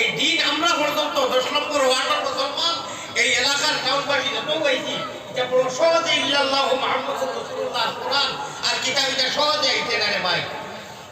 এই দিন আমরা পর্যন্ত দশ নম্বর ওয়ার্ডের মুসলমান এই এলাকার টাউনবাসী যত হয়েছি যে বড় সহজে ইল্লাল্লাহ মুহাম্মদ রাসূলুল্লাহ কোরআন আর কিতাব এটা সহজে আইতে না রে ভাই।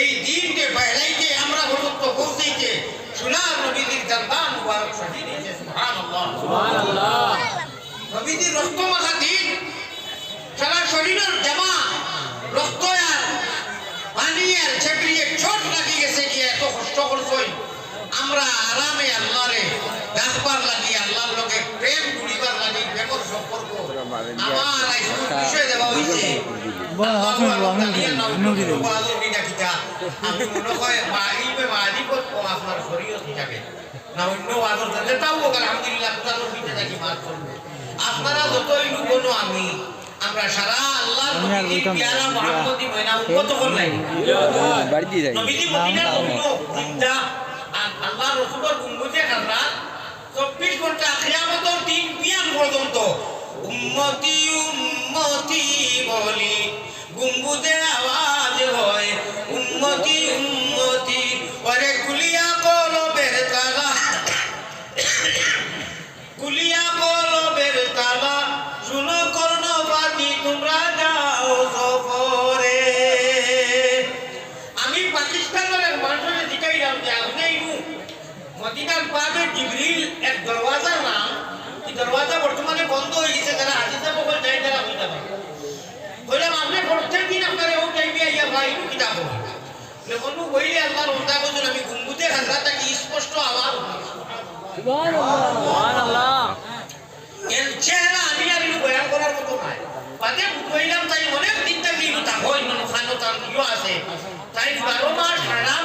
এই দিনকে বাইরাইতে আমরা পর্যন্ত পৌঁছাইতে সোনার নবীদের জানদান মুবারক শহীদ হয়েছে সুবহানাল্লাহ। নবীদের রক্ত মাখা দিন সারা শরীরের জামা রক্ত আর পানি আর ছেপড়িয়ে চোট লাগি গেছে কি এত কষ্ট করছই আমরা আরামে আল্লাহরে ডাকবার লাগি আল্লাহর লগে প্রেম করিবার লাগি প্রেমর সম্পর্ক। আমার বিষয় দেওয়া হইছে আমি মনে হয় মারিবে মারিবত আপনার শরীয়ত হিসাবে না অন্য আদর দিলে আলহামদুলিল্লাহ কোরআন পিঠে থাকি মাছ করব। আপনারা যতই আমি আমরা সারা আল্লাহর আমি আর নবীজির বলতাম না, পেয়ারা মুহাম্মদী ময়না উম্মত করলাই বাড়ি দিয়ে যাই। নবীজি মদিনার অন্য দিকটা আর আল্লাহ রসুলের গুম্বুজে খাজরা চব্বিশ ঘণ্টা খেয়ামতর দিন বিয়ান পর্যন্ত উম্মতি উম্মতি মদিনার পাবে জিবরিল এক দরওয়াজার নাম। এই দরওয়াজা বর্তমানে বন্ধ হয়ে গেছে, যারা হাজিজা বকল যাই তারা হইতে পারে কইলাম, আপনি প্রত্যেক দিন আপনার ও টাইমে আইয়া ভাই কিতাব হবে লেখনু কইলে আল্লাহর ওন্দা কইছেন আমি গুম্বুতে হাজরাত কি স্পষ্ট আওয়াজ এর চেহারা আমি আর বয়ান করার মতো নাই। বাদে কইলাম তাই অনেক দিন থেকে তাকো তার ইয়ে আছে। তাই বারো মাস হারাম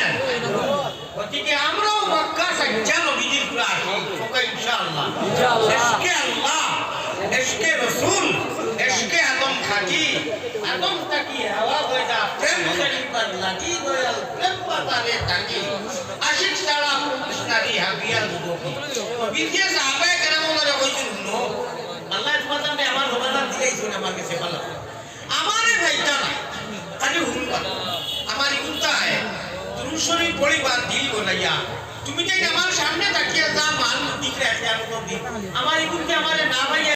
গতিকে আমরাও মক্কা সাজ্জা নবীজির পুরা আসি সবাই ইনশাআল্লাহ। এসকে আল্লাহ এসকে রসুল এসকে আদম খাকি আদম থাকি হাওয়া বইটা প্রেম করিবার লাগি দয়াল প্রেম পাতারে থাকি আশিক ছাড়া কৃষ্ণারি হাবিয়াল দুদকি। বিদ্যা সাহাবায়ে কেরাম ওনারা কইছেন নো আল্লাহ তোমাদের আমার সমাধান দিলেইছেন আমার কাছে ভালো আমারে ভাইটা না খালি হুঙ্গা আমার ইগুনটা দুরুশরী পরিবার দিল গোলাইয়া তুমি যে আমার সামনে তাকিয়ে যা মান দিক রেখে আমার ইগুনকে আমার না